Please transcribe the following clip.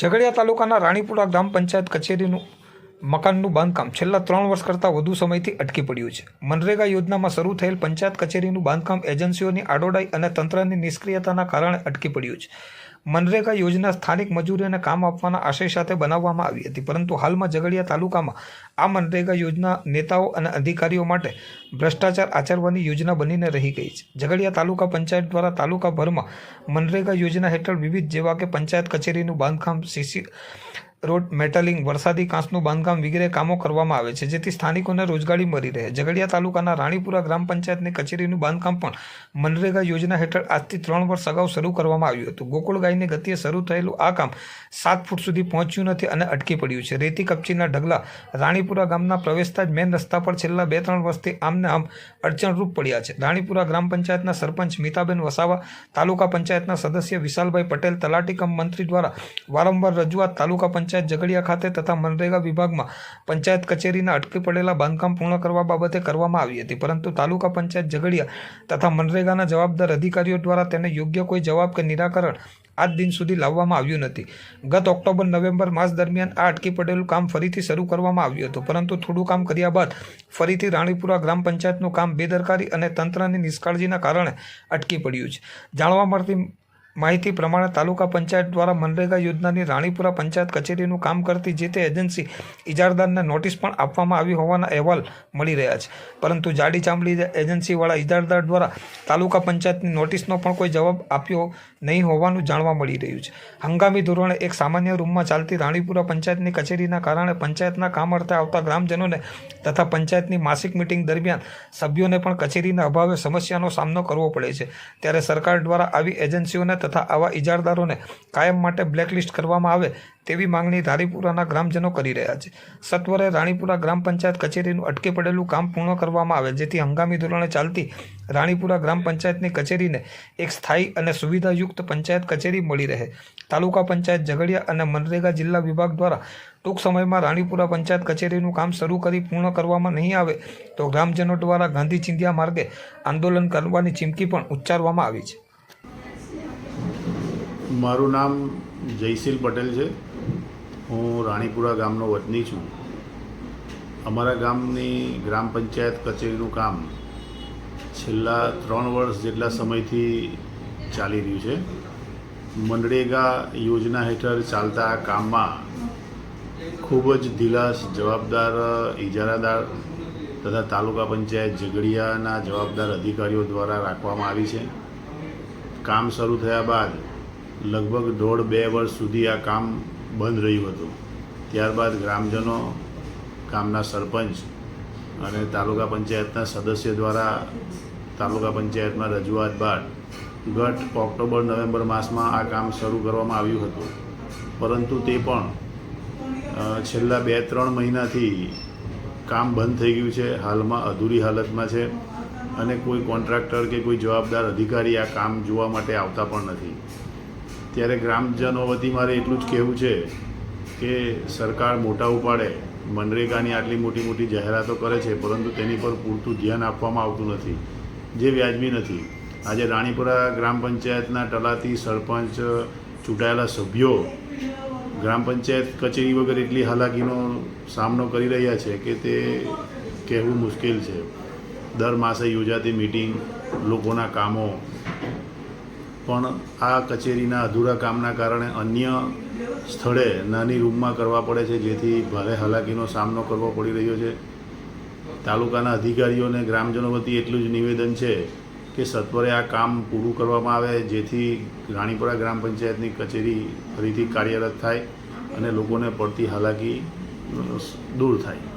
ઝઘડિયા તાલુકાના રાણીપુરા ગ્રામ પંચાયત કચેરીનું મકાનનું બાંધકામ છેલ્લા ત્રણ વર્ષ કરતાં વધુ સમયથી અટકી પડ્યું છે. મનરેગા યોજનામાં શરૂ થયેલ પંચાયત કચેરીનું બાંધકામ એજન્સીઓની આડોડાઈ અને તંત્રની નિષ્ક્રિયતાના કારણે અટકી પડ્યું છે. મનરેગા યોજના સ્થાનિક મજૂરીઓને કામ આપવાના આશય સાથે બનાવવામાં આવી હતી. પરંતુ હાલમાં ઝઘડિયા તાલુકામાં આ મનરેગા યોજના નેતાઓ અને અધિકારીઓ માટે ભ્રષ્ટાચાર આચરવાની યોજના બનીને રહી ગઈ છે. ઝઘડિયા તાલુકા પંચાયત દ્વારા તાલુકાભરમાં મનરેગા યોજના હેઠળ વિવિધ જેવા કે પંચાયત કચેરીનું બાંધકામ, સીસી રોડ મેટલિંગ, વરસાદી કાંસનું બાંધકામ વગેરે કામો કરવામાં આવે છે, જેથી સ્થાનિકોને રોજગારી મળી રહે. ઝઘડિયા તાલુકાના રાણીપુરા ગ્રામ પંચાયતની કચેરીનું બાંધકામ પણ મનરેગા યોજના હેઠળ આજથી ત્રણ વર્ષ અગાઉ શરૂ કરવામાં આવ્યું હતું. ગોકુળ ગાયની ગતિએ શરૂ થયેલું આ કામ સાત ફૂટ સુધી પહોંચ્યું નથી અને અટકી પડ્યું છે. રેતી કપચીના ઢગલા રાણીપુરા ગામના પ્રવેશતા જ મેન રસ્તા પર છેલ્લા બે ત્રણ વર્ષથી આમને આમ અડચણરૂપ પડ્યા છે. રાણીપુરા ગ્રામ પંચાયતના સરપંચ મિતાબેન વસાવા, તાલુકા પંચાયતના સદસ્ય વિશાલભાઈ પટેલ, તલાટી કમ મંત્રી દ્વારા વારંવાર રજૂઆત તાલુકા પંચાયત ઝઘડિયા ખાતે તથા મનરેગા વિભાગમાં પંચાયત કચેરીના અટકી પડેલા બાંધકામ પૂર્ણ કરવા બાબતે કરવામાં આવી હતી. પરંતુ તાલુકા પંચાયત ઝઘડિયા તથા મનરેગાના જવાબદાર અધિકારીઓ દ્વારા તેને યોગ્ય કોઈ જવાબ કે નિરાકરણ આજ દિન સુધી લાવવામાં આવ્યું નથી. ગત ઓક્ટોબર, નવેમ્બર માસ દરમિયાન આ અટકી પડેલું કામ ફરીથી શરૂ કરવામાં આવ્યું હતું. પરંતુ થોડું કામ કર્યા બાદ ફરીથી રાણીપુરા ગ્રામ પંચાયતનું કામ બેદરકારી અને તંત્રની નિષ્કાળજીના કારણે અટકી પડ્યું છે. જાણવા મળતી માહિતી પ્રમાણે તાલુકા પંચાયત દ્વારા મનરેગા યોજનાની રાણીપુરા પંચાયત કચેરીનું કામ કરતી જે તે એજન્સી ઇજારદારને નોટિસ પણ આપવામાં આવી હોવાના અહેવાલ મળી રહ્યા છે. પરંતુ જાડી ચામડી એજન્સીવાળા ઇજારદાર દ્વારા તાલુકા પંચાયતની નોટિસનો પણ કોઈ જવાબ આપ્યો નહીં હોવાનું જાણવા મળી રહ્યું છે. હંગામી ધોરણે એક સામાન્ય રૂમમાં ચાલતી રાણીપુરા પંચાયતની કચેરીના કારણે પંચાયતના કામ અર્થે આવતા ગ્રામજનોને તથા પંચાયતની માસિક મિટિંગ દરમિયાન સભ્યોને પણ કચેરીના અભાવે સમસ્યાનો સામનો કરવો પડે છે. ત્યારે સરકાર દ્વારા આવી એજન્સીઓને તથા આવા ઇજારદારોને કાયમ માટે બ્લેકલિસ્ટ કરવામાં આવે તેવી માંગણી રાણીપુરાના ગ્રામજનો કરી રહ્યા છે. સત્વરે રાણીપુરા ગ્રામ પંચાયત કચેરીનું અટકી પડેલું કામ પૂર્ણ કરવામાં આવે, જેથી હંગામી ધોરણે ચાલતી રાણીપુરા ગ્રામ પંચાયતની કચેરીને એક સ્થાયી અને સુવિધાયુક્ત પંચાયત કચેરી મળી રહે. તાલુકા પંચાયત ઝઘડિયા અને મનરેગા જિલ્લા વિભાગ દ્વારા ટૂંક સમયમાં રાણીપુરા પંચાયત કચેરીનું કામ શરૂ કરી પૂર્ણ કરવામાં નહીં આવે, તો ગ્રામજનો દ્વારા ગાંધી ચિંધ્યા માર્ગે આંદોલન કરવાની ચીમકી પણ ઉચ્ચારવામાં આવી છે. મારું નામ જયશીલ પટેલ છે. હું રાણીપુરા ગામનો વતની છું. અમારા ગામની ગ્રામ પંચાયત કચેરીનું કામ છેલ્લા ત્રણ વર્ષ જેટલા સમયથી ચાલી રહ્યું છે. મનરેગા યોજના હેઠળ ચાલતા આ કામમાં ખૂબ જ ધીલાસ જવાબદાર ઇજારાદાર તથા તાલુકા પંચાયત ઝઘડિયાના જવાબદાર અધિકારીઓ દ્વારા રાખવામાં આવી છે. કામ શરૂ થયા બાદ લગભગ દોઢ બે વર્ષ સુધી આ કામ બંધ રહ્યું હતું. ત્યારબાદ ગ્રામજનો, ગામના સરપંચ અને તાલુકા પંચાયતના સદસ્ય દ્વારા તાલુકા પંચાયતમાં રજૂઆત બાદ ગત ઓક્ટોબર, નવેમ્બર માસમાં આ કામ શરૂ કરવામાં આવ્યું હતું. પરંતુ તે પણ છેલ્લા બે, ત્રણ મહિનાથી કામ બંધ થઈ ગયું છે. હાલમાં અધૂરી હાલતમાં છે અને કોઈ કોન્ટ્રાક્ટર કે કોઈ જવાબદાર અધિકારી આ કામ જોવા માટે આવતા પણ નથી. ત્યારે ગ્રામજનો વતી મારે એટલું જ કહેવું છે કે સરકાર મોટા ઉપાડે, મનરેગાની આટલી મોટી મોટી જાહેરાતો કરે છે, પરંતુ તેની પર પૂરતું ધ્યાન આપવામાં આવતું નથી, જે વ્યાજબી નથી. આજે રાણીપુરા ગ્રામ પંચાયતના તલાટી સરપંચ ચૂંટાયેલા સભ્યો ગ્રામ પંચાયત કચેરી વગર એટલી હાલાકીનો સામનો કરી રહ્યા છે કે તે કહેવું મુશ્કેલ છે. દર માસે યોજાતી મિટિંગ, લોકોના કામો પણ આ કચેરીના અધૂરા કામના કારણે અન્ય સ્થળે નાની રૂમમાં કરવા પડે છે, જેથી ભારે હાલાકીનો સામનો કરવો પડી રહ્યો છે. તાલુકાના અધિકારીઓને ગ્રામજનો વતી એટલું જ નિવેદન છે કે સત્વરે આ કામ પૂરું કરવામાં આવે, જેથી રાણીપુરા ગ્રામ પંચાયતની કચેરી ફરીથી કાર્યરત થાય અને લોકોને પડતી હાલાકી દૂર થાય.